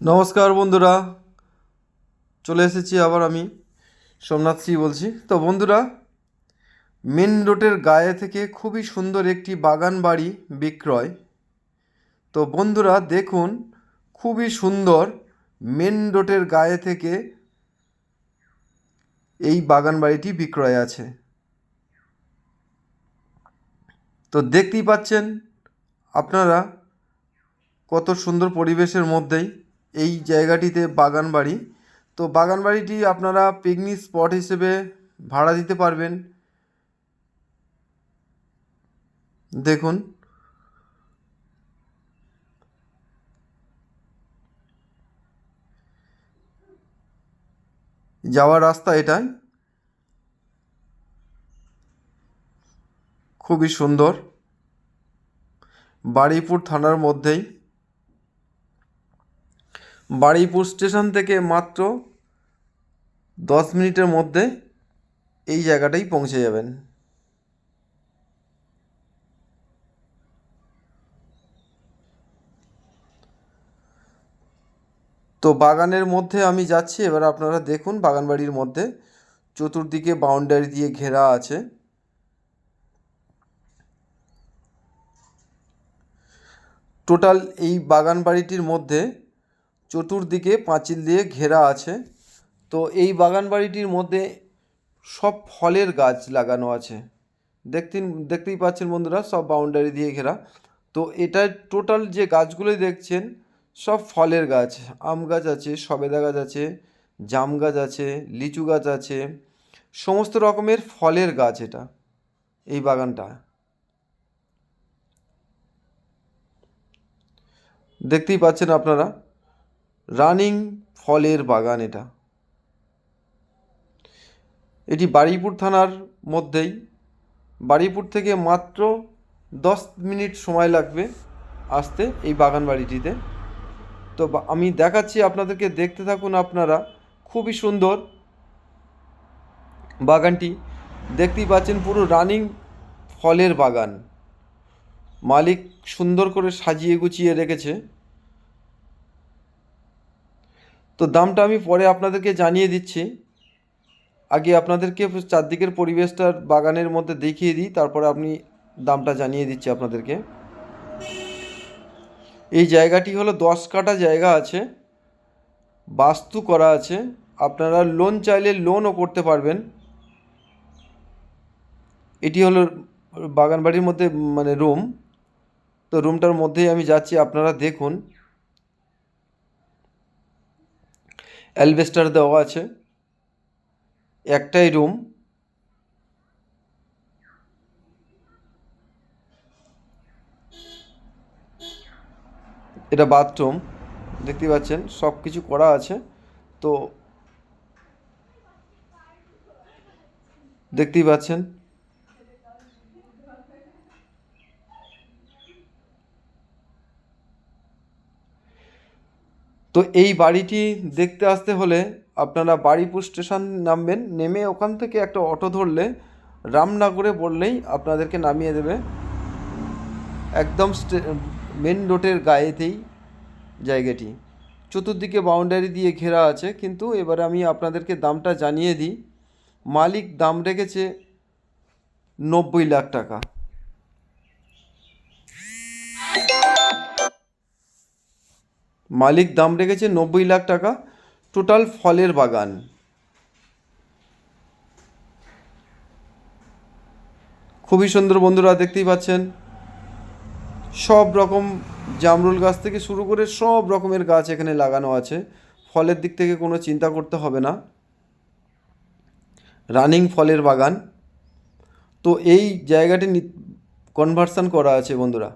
নমস্কার বন্ধুরা। চলে এসেছি আবার আমি, সোমনাথ সি বলছি। তো বন্ধুরা, মেন রোডের গায়ে থেকে খুবই সুন্দর একটি বাগান বাড়ি বিক্রয়। তো বন্ধুরা, দেখুন, খুবই সুন্দর মেন রোডের গায়ে থেকে এই বাগান বাড়িটি বিক্রয় আছে। তো দেখতেই পাচ্ছেন আপনারা কত সুন্দর পরিবেশের মধ্যেই এই জায়গাটিতে বাগান বাড়ি তো বাগান বাড়িটি আপনারা পিকনিক স্পট হিসেবে ভাড়া দিতে পারবেন। দেখুন। যাওয়ার রাস্তা এটাই। খুবই সুন্দর। বারুইপুর থানার মধ্যেই। বারুইপুর স্টেশন থেকে মাত্র দশ মিনিটের মধ্যে এই জায়গাটাই পৌঁছে যাবেন। তো বাগানের মধ্যে আমি যাচ্ছি, এবার আপনারা দেখুন বাগান বাড়ির মধ্যে চতুর্দিকে বাউন্ডারি দিয়ে ঘেরা আছে। টোটাল এই বাগান বাড়িটির মধ্যে চতুর্দিকে পাঁচিল দিয়ে ঘেরা আছে। তো এই বাগান বাড়িটির মধ্যে সব ফলের গাছ লাগানো আছে। দেখতে দেখতেই পাচ্ছেন বন্ধুরা, সব বাউন্ডারি দিয়ে ঘেরা। তো এটা টোটাল যে গাছগুলোই দেখছেন, সব ফলের গাছ। আম গাছ আছে, সবেদা গাছ আছে, জাম গাছ আছে, লিচু গাছ আছে, সমস্ত রকমের ফলের গাছ এটা, এই বাগানটা। দেখতেই পাচ্ছেন আপনারা? রানিং ফলের বাগান এটা। এটি বারুইপুর থানার মধ্যেই। বারুইপুর থেকে মাত্র দশ মিনিট সময় লাগবে আসতে এই বাগান বাড়িটিতে। তো আমি দেখাচ্ছি আপনাদেরকে, দেখতে থাকুন আপনারা। খুবই সুন্দর বাগানটি। দেখতেই পাচ্ছেন পুরো রানিং ফলের বাগান। মালিক সুন্দর করে সাজিয়ে গুছিয়ে রেখেছে। তো দামটা আমি পরে আপনাদেরকে জানিয়ে দিচ্ছি। আগে আপনাদেরকে চারদিকের পরিবেশটার বাগানের মধ্যে দেখিয়ে দিই, তারপরে আপনি দামটা জানিয়ে দিচ্ছি আপনাদেরকে। এই জায়গাটি হলো দশ কাটা জায়গা আছে, বাস্তু করা আছে। আপনারা লোন চাইলে লোনও করতে পারবেন। এটি হলো বাগান বাড়ির মধ্যে মানে রুম। তো রুমটার মধ্যেই আমি যাচ্ছি, আপনারা দেখুন। অ্যালবেস্টার দেওয়া আছে। একটাই রুম এটা বাথরুম দেখতেই পাচ্ছেন সব কিছু করা আছে। তো, দেখতেই পাচ্ছেন তো এই বাড়িটি দেখতে আসতে হলে আপনারা বারুইপুর স্টেশন নামবেন, নেমে ওখান থেকে একটা অটো ধরলে রামনগরে বললেই আপনাদেরকে নামিয়ে দেবে। একদম মেন রোডের গায়েতেই জায়গাটি। চতুর্দিকে বাউন্ডারি দিয়ে ঘেরা আছে, কিন্তু এবারে আমি আপনাদেরকে দামটা জানিয়ে দিই। মালিক দাম রেখেছে নব্বই লাখ টাকা। মালিক দাম রেখেছে নব্বই লাখ টাকা, টোটাল ফলের বাগান। খুবই সুন্দর বন্ধুরা, দেখতেই পাচ্ছেন। সব রকম জামরুল গাছ থেকে শুরু করে সব রকমের গাছ এখানে লাগানো আছে। ফলের দিক থেকে কোনো চিন্তা করতে হবে না। রানিং ফলের বাগান। তো এই জায়গাটি কনভার্সান করা আছে বন্ধুরা।